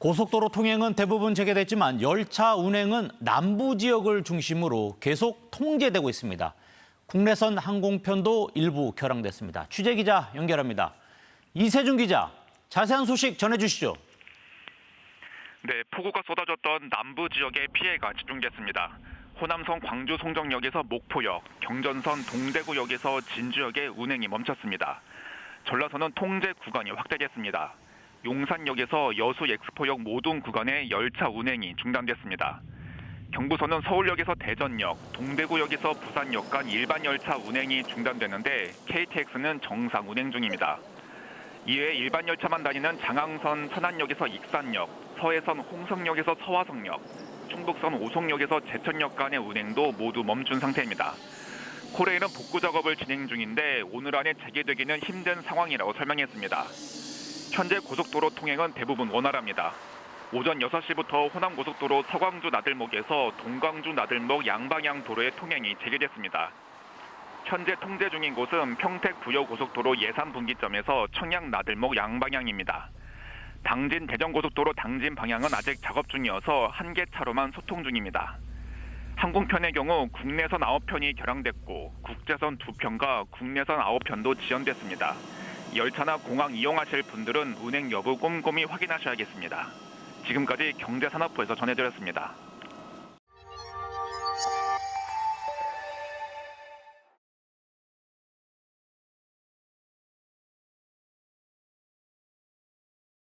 고속도로 통행은 대부분 재개됐지만 열차 운행은 남부 지역을 중심으로 계속 통제되고 있습니다. 국내선 항공편도 일부 결항됐습니다. 취재 기자 연결합니다. 이세준 기자, 자세한 소식 전해주시죠. 네, 폭우가 쏟아졌던 남부 지역의 피해가 집중됐습니다. 호남선 광주 송정역에서 목포역, 경전선 동대구역에서 진주역의 운행이 멈췄습니다. 전라선은 통제 구간이 확대됐습니다. 용산역에서 여수 엑스포역 모든 구간의 열차 운행이 중단됐습니다. 경부선은 서울역에서 대전역, 동대구역에서 부산역 간 일반 열차 운행이 중단됐는데 KTX는 정상 운행 중입니다. 이외 일반 열차만 다니는 장항선 선안역에서 익산역, 서해선 홍성역에서 서화성역, 충북선 오송역에서 제천역 간의 운행도 모두 멈춘 상태입니다. 코레일은 복구 작업을 진행 중인데 오늘 안에 재개되기는 힘든 상황이라고 설명했습니다. 현재 고속도로 통행은 대부분 원활합니다. 오전 6시부터 호남고속도로 서광주 나들목에서 동광주 나들목 양방향 도로의 통행이 재개됐습니다. 현재 통제 중인 곳은 평택 부여 고속도로 예산 분기점에서 청양 나들목 양방향입니다. 당진 대전고속도로 당진 방향은 아직 작업 중이어서 한 개 차로만 소통 중입니다. 항공편의 경우 국내선 9편이 결항됐고 국제선 2편과 국내선 9편도 지연됐습니다. 열차나 공항 이용하실 분들은 운행 여부 꼼꼼히 확인하셔야겠습니다. 지금까지 경제산업부에서 전해드렸습니다.